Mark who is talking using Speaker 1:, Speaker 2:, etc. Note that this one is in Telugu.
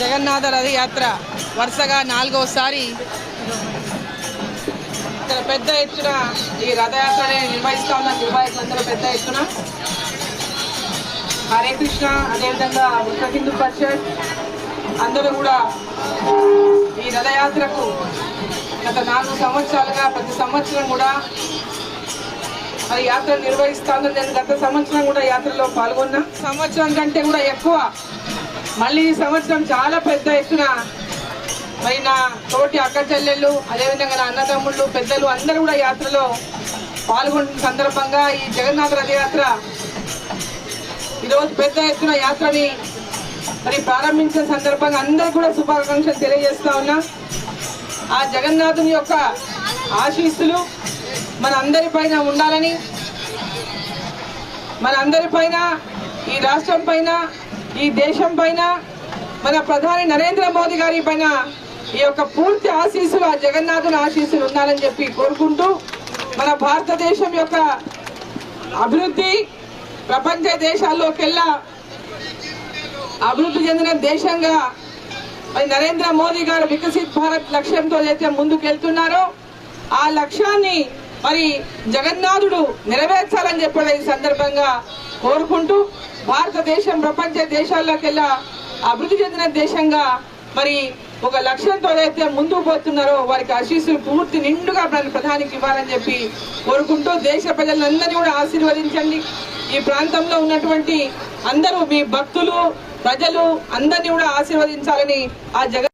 Speaker 1: జగన్నాథ రథయాత్ర వరుసగా నాలుగోసారి. ఇక్కడ పెద్ద ఎత్తున ఈ రథయాత్రని నిర్వహిస్తా ఉన్న నిర్వాహకులందరూ పెద్ద ఎత్తున. హరే కృష్ణ అదేవిధంగా విశ్వ హిందూ పరిషత్ అందరూ కూడా ఈ రథయాత్రకు గత నాలుగు సంవత్సరాలుగా ప్రతి సంవత్సరం కూడా మరి యాత్ర నిర్వహిస్తాను నేను గత సంవత్సరం కూడా యాత్రలో పాల్గొన్నా. సంవత్సరం కంటే కూడా ఎక్కువ మళ్ళీ ఈ సంవత్సరం చాలా పెద్ద ఎత్తున మరి నా తోటి అక్క చెల్లెళ్ళు అదేవిధంగా నా అన్నదమ్ముళ్ళు పెద్దలు అందరూ కూడా యాత్రలో పాల్గొంటున్న సందర్భంగా ఈ జగన్నాథ రథయాత్ర ఈరోజు పెద్ద ఎత్తున యాత్రని మరి ప్రారంభించిన సందర్భంగా అందరూ కూడా శుభాకాంక్షలు తెలియజేస్తా ఉన్నా. ఆ జగన్నాథుని యొక్క ఆశీస్సులు మన అందరి పైన ఉండాలని మన అందరి పైన ఈ రాష్ట్రం పైన ఈ దేశం పైన మన ప్రధాని నరేంద్ర మోదీ గారి పైన ఈ యొక్క పూర్తి ఆశీస్సులు ఆ జగన్నాథుని ఆశీస్సులు ఉండాలని చెప్పి కోరుకుంటూ మన భారతదేశం యొక్క అభివృద్ధి ప్రపంచ దేశాల్లోకెల్లా అభివృద్ధి చెందిన దేశంగా మరి నరేంద్ర మోదీ గారు వికసిత్ భారత్ లక్ష్యంతో అయితే ముందుకెళ్తున్నారో ఆ లక్ష్యాన్ని మరి జగన్నాథుడు నెరవేర్చాలని చెప్పడం ఈ సందర్భంగా కోరుకుంటూ భారతదేశం ప్రపంచ దేశాల్లోకెల్లా అభివృద్ధి చెందిన దేశంగా మరి ఒక లక్ష్యంతో అయితే ముందుకు పోతున్నారో వారికి ఆశీస్సులు పూర్తి నిండుగా మన ప్రధానికి ఇవ్వాలని చెప్పి కోరుకుంటూ దేశ ప్రజలందరినీ కూడా ఆశీర్వదించండి. ఈ ప్రాంతంలో ఉన్నటువంటి అందరూ మీ భక్తులు ప్రజలు అందరినీ కూడా ఆశీర్వదించాలని ఆ జగన్